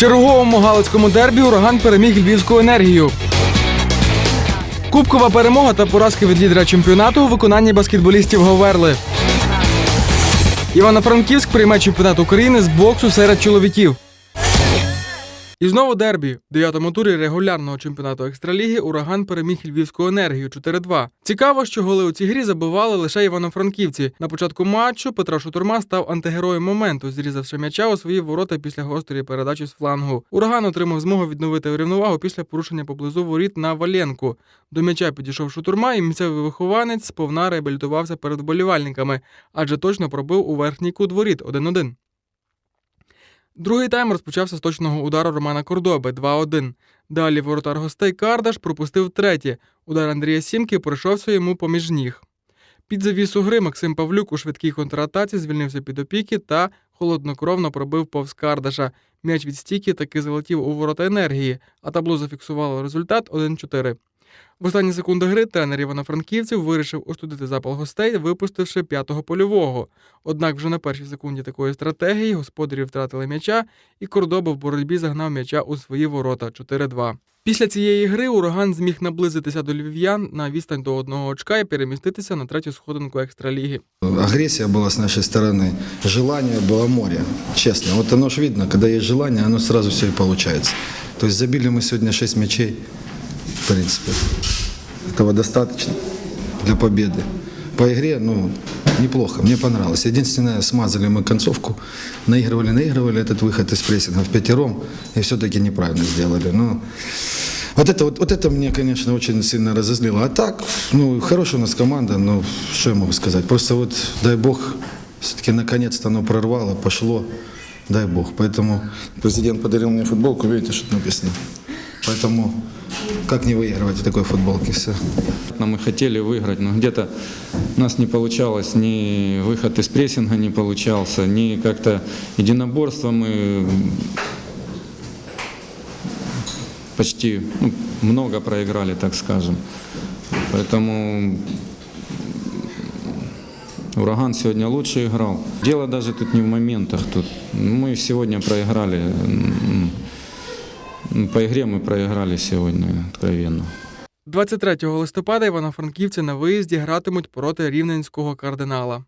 черговому галицькому дербі ураган переміг львівську енергію. Кубкова перемога та поразки від лідера чемпіонату у виконанні баскетболістів Говерли. Івано-Франківськ прийме чемпіонат України з боксу серед чоловіків. І знову дербі. В дев'ятому турі регулярного чемпіонату екстраліги ураган переміг львівську енергію 4-2. Цікаво, що голи у цій грі забивали лише івано-франківці. На початку матчу Петро Шутурма став антигероєм моменту, зрізавши м'яча у свої ворота після гострої передачі з флангу. Ураган отримав змогу відновити рівновагу після порушення поблизу воріт на Валенку. До м'яча підійшов Шутурма, і місцевий вихованець сповна реабілітувався перед вболівальниками, адже точно пробив у верхній кут воріт 1-1. Другий тайм розпочався з точного удару Романа Кордоби 2-1. Далі воротар гостей Кардаш пропустив третє. Удар Андрія Сімки пройшовся йому поміж ніг. Під завісу гри Максим Павлюк у швидкій контратаці звільнився під опіки та холоднокровно пробив повз Кардаша. М'яч від стійки таки залетів у ворота енергії, а табло зафіксувало результат 1-4. В останні секунди гри тренер Івано-Франківців вирішив остудити запал гостей, випустивши п'ятого польового. Однак вже на першій секунді такої стратегії господарі втратили м'яча, і Кордоба в боротьбі загнав м'яча у свої ворота 4-2. Після цієї гри ураган зміг наблизитися до львів'ян на відстань до одного очка і переміститися на третю сходинку екстраліги. Агрессия была с нашей стороны, желание было море, честно. Вот оно же видно, когда есть желание, оно сразу все и получается. То есть забили мы сегодня 6 мячей, в принципе. Этого достаточно для победы. По игре, ну, неплохо, мне понравилось. Единственное, смазали мы концовку, наигрывали, наигрывали этот выход из прессинга в пятером, и все-таки неправильно сделали. Ну, вот это, вот, вот это мне, конечно, очень сильно разозлило. А так, ну, хорошая у нас команда, ну, что я могу сказать. Просто вот, дай бог, все-таки наконец-то оно прорвало, пошло, дай бог. Поэтому президент подарил мне футболку, видите, что тут написано. Поэтому как не выигрывать в такой футболке, все. Мы хотели выиграть, но где-то у нас не получалось, ни выход из прессинга не получался, ни как-то единоборство мы почти ну, много проиграли, так скажем. Поэтому Ураган сегодня лучше играл. Дело даже тут не в моментах. Тут мы сегодня проиграли. М, По игре мы проиграли сегодня, откровенно. 23 листопада івано-франківці на виїзді гратимуть проти рівненського кардинала.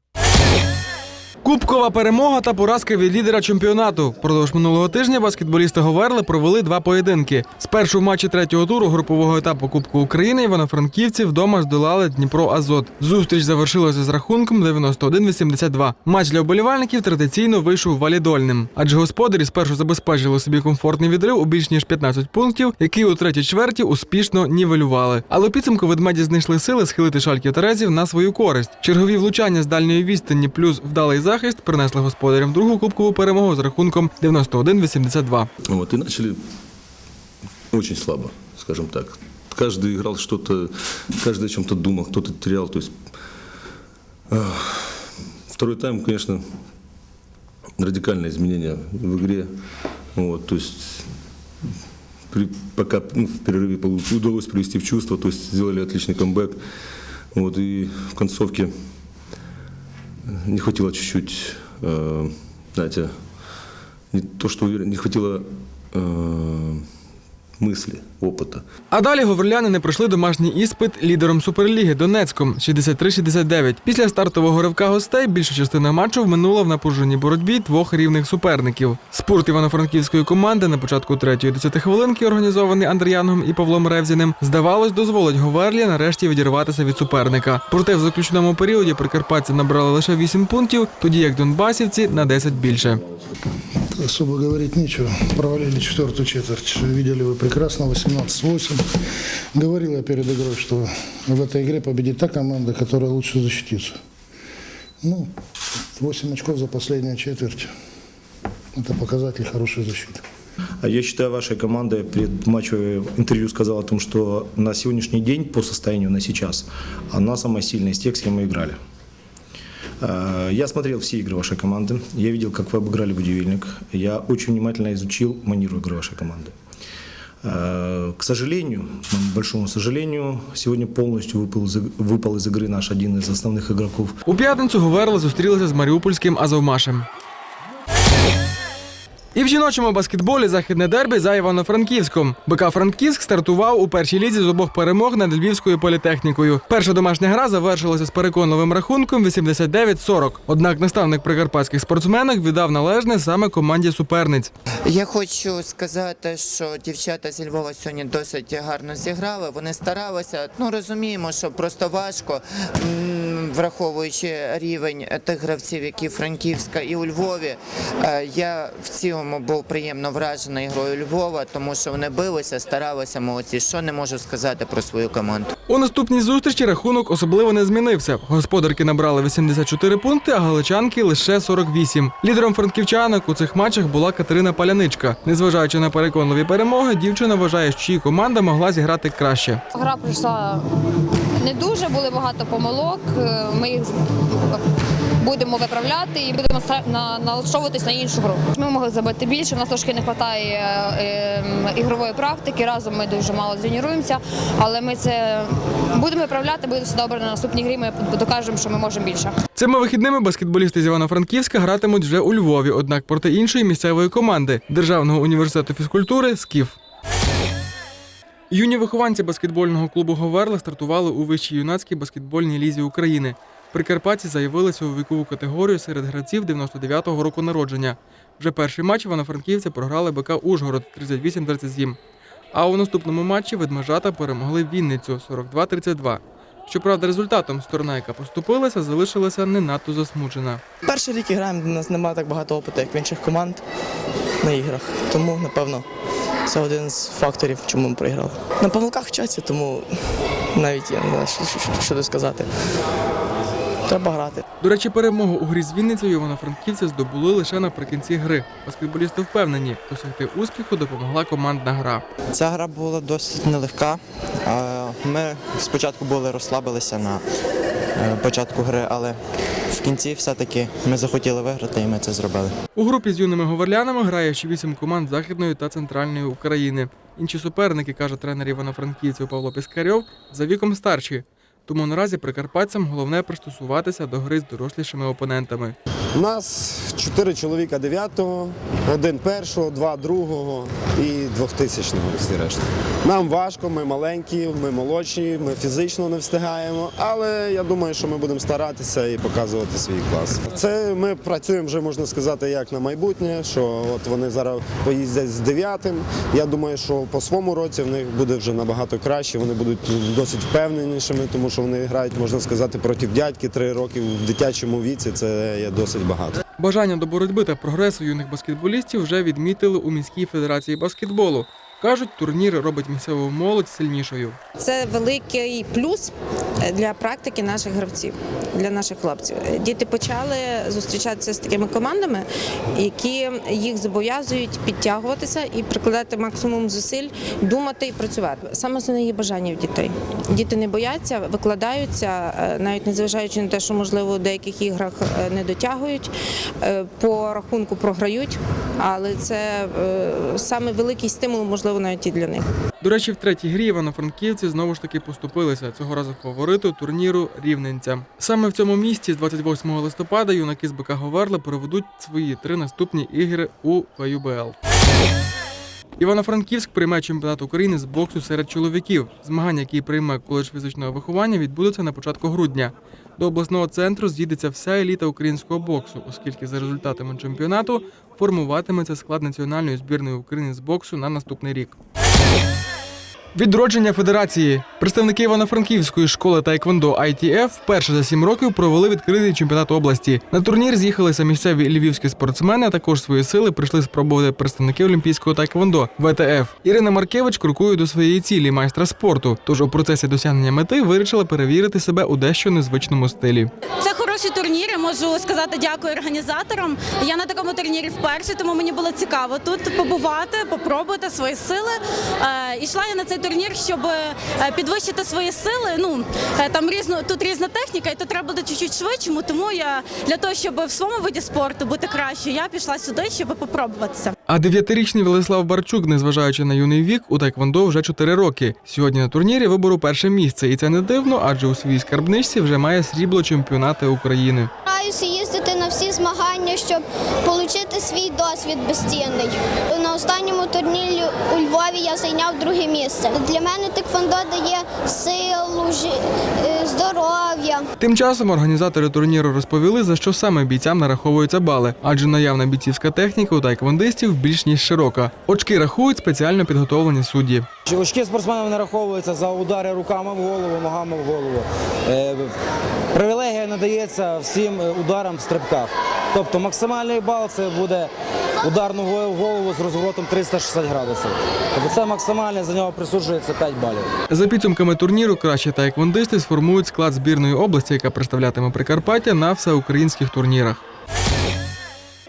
Кубкова перемога та поразки від лідера чемпіонату. Впродовж минулого тижня баскетболісти Говерли провели два поєдинки. Спершу в матчі третього туру групового етапу Кубку України івано-франківці вдома здолали Дніпро Азот. Зустріч завершилася з рахунком 91-82. Матч для вболівальників традиційно вийшов валідольним, адже господарі спершу забезпечили собі комфортний відрив у більш ніж 15 пунктів, який у третій чверті успішно нівелювали. Але підсумку ведмеді знайшли сили схилити шальків Терезів на свою користь. Чергові влучання з дальньої відстані плюс вдалий захист принесли господарям другу кубкову перемогу з рахунком 91-82. Вот, и начали очень слабо, скажем так. Каждый играл что-то, каждый о чем-то думал, кто-то терял. То есть, ах, второй тайм, конечно, радикальное изменение в игре. Вот, то есть, при- пока ну, в перерыве полу- удалось привести в чувство, то есть сделали отличный камбэк. Вот, и в концовке не хватило чуть-чуть, э, знаете, не то, что уверен, не хватило э, мысли, опыта. А далі говерляни не пройшли домашній іспит лідером Суперліги Донецьком 63-69. Після стартового ривка гостей більша частина матчу вминула в напруженій боротьбі двох рівних суперників. Спорт івано-франківської команди на початку третьої 10 хвилинки, організований Андріяном і Павлом Ревзіним, здавалось, дозволить Говерлі нарешті відірватися від суперника. Проте в заключному періоді прикарпатці набрали лише 8 пунктів, тоді як донбасівці на 10 більше. Особо говорить нечего. Провалили четвертую четверть. Видели вы прекрасно, 18-8. Говорил я перед игрой, что в этой игре победит та команда, которая лучше защитится. Ну, 8 очков за последнюю четверть. Это показатель хорошей защиты. А Я считаю, ваша команда перед матчевое интервью сказала о том, что на сегодняшний день, по состоянию на сейчас, она самая сильная из тех, с кем мы играли. Э, Я смотрел все игры вашей команды, я видел, как вы обыграли Будивельник, я очень внимательно изучил манеру игры вашей команды. Э, К сожалению, к моему большому сожалению, сегодня полностью выпал из, иг- выпал из игры наш один из основных игроков У п'ятницю Говерла зустрілися з маріупольським Азовмашем. І в жіночому баскетболі західне дербі за Івано-Франківськом. БК Франківськ стартував у першій лізі з обох перемог над Львівською політехнікою. Перша домашня гра завершилася з переконливим рахунком 89-40. Однак наставник прикарпатських спортсменок віддав належне саме команді суперниць. Я хочу сказати, що дівчата зі Львова сьогодні досить гарно зіграли. Вони старалися. Ну розуміємо, що просто важко, враховуючи рівень тих гравців, які Франківська і у Львові. Е, Я в цілому був приємно вражений грою Львова, тому що вони билися, старалися молодці. Що не можу сказати про свою команду. У наступній зустрічі рахунок особливо не змінився. Господарки набрали 84 пункти, а галичанки лише 48. Лідером франківчанок у цих матчах була Катерина Паляничка. Незважаючи на переконливі перемоги, дівчина вважає, що її команда могла зіграти краще. Гра пройшла не дуже, були багато помилок. Е, Ми їх будемо виправляти і будемо налаштовуватись на іншу гру. Ми могли забити більше. У нас трошки не вистачає е, ігрової практики. Разом ми дуже мало тренуємося, але ми це будемо виправляти. Буде все добре на наступній грі. Ми докажемо, що ми можемо більше. Цими вихідними баскетболісти з Івано-Франківська гратимуть вже у Львові, однак проти іншої місцевої команди Державного університету фізкультури Скіф. Юні вихованці баскетбольного клубу Говерла стартували у вищій юнацькій баскетбольній лізі України. Прикарпатці заявилися у вікову категорію серед гравців 99-го року народження. Вже перший матч івано-франківці програли БК Ужгород 38-37. А у наступному матчі ведмежата перемогли Вінницю 42-32. Щоправда, результатом сторона, яка поступилася, залишилася не надто засмучена. Перший рік граємо, у нас немає так багато опиту, як в інших команд на іграх. Тому, напевно, це один з факторів, чому ми проіграли. На помилках вчаться, тому навіть я не знаю, що, що, що сказати. Треба грати. До речі, перемогу у грі з Вінницею івано-франківці здобули лише наприкінці гри. Баскетболісти впевнені, досягти успіху допомогла командна гра. Ця гра була досить нелегка. Ми спочатку були розслабилися на початку гри, але в кінці все-таки ми захотіли виграти і ми це зробили. У групі з юними говерлянами грає ще вісім команд Західної та Центральної України. Інші суперники, каже тренер Івано-Франківців Павло Піскарьов, за віком старші. Тому наразі прикарпатцям головне пристосуватися до гри з дорослішими опонентами. У нас чотири чоловіка дев'ятого, один першого, два другого і двохтисячного всі решта. Нам важко, ми маленькі, ми молодші, ми фізично не встигаємо, але я думаю, що ми будемо старатися і показувати свій клас. Це ми працюємо вже можна сказати як на майбутнє, що от вони зараз поїздять з дев'ятим. Я думаю, що по своєму році в них буде вже набагато краще. Вони будуть досить впевненішими, тому що вони грають, можна сказати, проти дядьки три роки в дитячому віці. Це є досить багато. Бажання до боротьби та прогресу юних баскетболістів вже відмітили у міській федерації баскетболу. Кажуть, турнір робить місцеву молодь сильнішою. Це великий плюс для практики наших гравців, для наших хлопців. Діти почали зустрічатися з такими командами, які їх зобов'язують підтягуватися і прикладати максимум зусиль, думати і працювати. Саме основне є бажання в дітей. Діти не бояться, викладаються, е, навіть незважаючи на те, що можливо у деяких іграх е, не дотягують, е, по рахунку програють, але це саме великий стимул, можливо, навіть і для них. До речі, в третій грі івано-франківці знову ж таки поступилися цього разу фавориту турніру рівненцям. Саме в цьому місті з 28 листопада юнаки з БК Говерла проведуть свої три наступні ігри у ВЮБЛ. Івано-Франківськ приймає чемпіонат України з боксу серед чоловіків. Змагання, які прийме коледж фізичного виховання, відбудуться на початку грудня. До обласного центру з'їдеться вся еліта українського боксу, оскільки за результатами чемпіонату формуватиметься склад національної збірної України з боксу на наступний рік. Відродження федерації. Представники Івано-Франківської школи Тайквондо ITF вперше за сім років провели відкритий чемпіонат області. На турнір з'їхалися місцеві львівські спортсмени. а Також свої сили прийшли спробувати представники Олімпійського Тайквондо ВТФ. Ірина Маркевич крокує до своєї цілі майстра спорту. Тож у процесі досягнення мети вирішила перевірити себе у дещо незвичному стилі. Це хороший турнір. Я можу сказати дякую організаторам. Я на такому турнірі вперше, тому мені було цікаво тут побувати, попробувати свої сили. Е, Ішла я на цей турнір, щоб е, підвищити свої сили. Ну е, там різно тут різна техніка, і тут треба бути чуть-чуть швидшому. Тому я для того, щоб в своєму виді спорту бути краще, я пішла сюди, щоб попробуватися. А дев'ятирічний Владислав Барчук, незважаючи на юний вік, у Тайквондо вже 4 роки. Сьогодні на турнірі вибору перше місце, і це не дивно, адже у своїй скарбничці вже має срібло чемпіонати України. Їздити ці змагання, щоб отримати свій досвід безцінний. На останньому турнірі у Львові я зайняв друге місце. Для мене тиквондо дає силу, е, здоров'я. Тим часом організатори турніру розповіли, за що саме бійцям нараховуються бали, адже наявна бійцівська техніка у тайквондистів більш ніж широка. Очки рахують спеціально підготовлені судді. Очки спортсменам нараховуються за удари руками в голову, ногами в голову. Е, Привілегія надається всім е, ударам в стрибках. Тобто максимальний бал це буде удар ногою в голову з розворотом 360 градусів. Тобто це максимальне, за нього присуджується 5 балів. За підсумками турніру, кращі тайквондисти сформують склад збірної області, яка представлятиме Прикарпаття на всеукраїнських турнірах.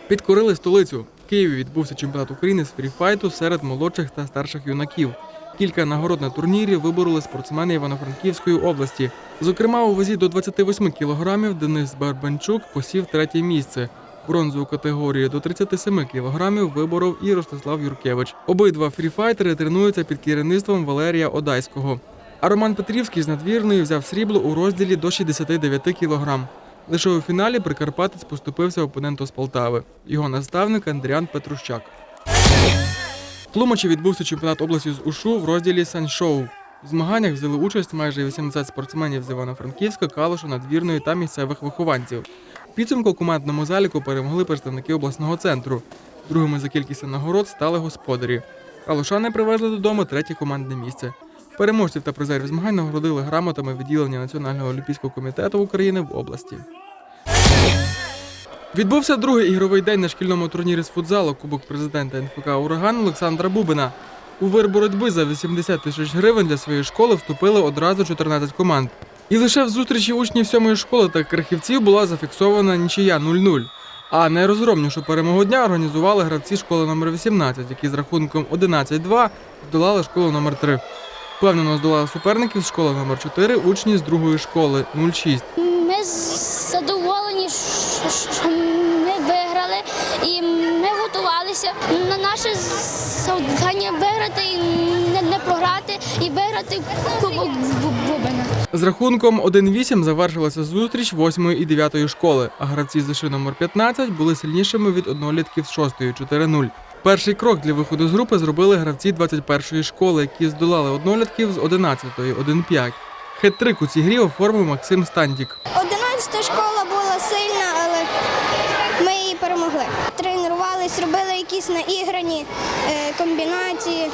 Підкорили столицю. В Києві відбувся чемпіонат України з фріфайту серед молодших та старших юнаків. Кілька нагород на турнірі вибороли спортсмени Івано-Франківської області. Зокрема, у вазі до 28 кілограмів Денис Барбанчук посів третє місце. Бронзу у категорії до 37 кілограмів виборов і Ростислав Юркевич. Обидва фріфайтери тренуються під керівництвом Валерія Одайського. А Роман Петрівський з надвірної взяв срібло у розділі до 69 кілограм. Лише у фіналі Прикарпатець поступився опоненту з Полтави. Його наставник Андріан Петрущак. Тлумачі відбувся чемпіонат області з УШУ в розділі Саншоу. В змаганнях взяли участь майже 80 спортсменів з Івано-Франківська, Калуша, Надвірної та місцевих вихованців. Підсумку у командному заліку перемогли представники обласного центру. Другими за кількістю нагород стали господарі. Калушани привезли додому третє командне місце. Переможців та призерів змагань нагородили грамотами відділення Національного олімпійського комітету України в області. Відбувся другий ігровий день на шкільному турнірі з футзалу Кубок президента НФК Ураган Олександра Бубина. У вир боротьби за 80 тисяч гривень для своєї школи вступили одразу 14 команд. І лише в зустрічі учнів сьомої школи та крахівців була зафіксована нічия 0-0. А найрозгромнішу перемогу дня організували гравці школи номер 18, які з рахунком 11-2 здолали школу номер 3 Впевнено здолали суперників з школи номер 4 учні з другої школи 0-6. Ми задоволені, що ми виграли, і ми готувалися на наше завдання виграти і не програти, і виграти кубок Бубина. З рахунком 1-8 завершилася зустріч 8 і 9 школи, а гравці з номер 15 були сильнішими від однолітків з 6 4-0. Перший крок для виходу з групи зробили гравці 21-ї школи, які здолали однолітків з 11-ї 1-5. Хет-трик у цій грі оформив Максим Стандік. 11 школа була сильна, але ми її перемогли. Тренувались, робили якісь наіграні е, комбінації,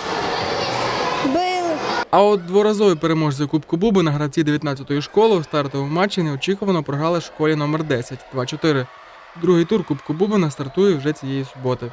били. А от дворазові переможці Кубку Бубина гравці 19-ї школи у стартовому матчі неочікувано програли школі номер 10 2-4. Другий тур Кубку Бубина стартує вже цієї суботи.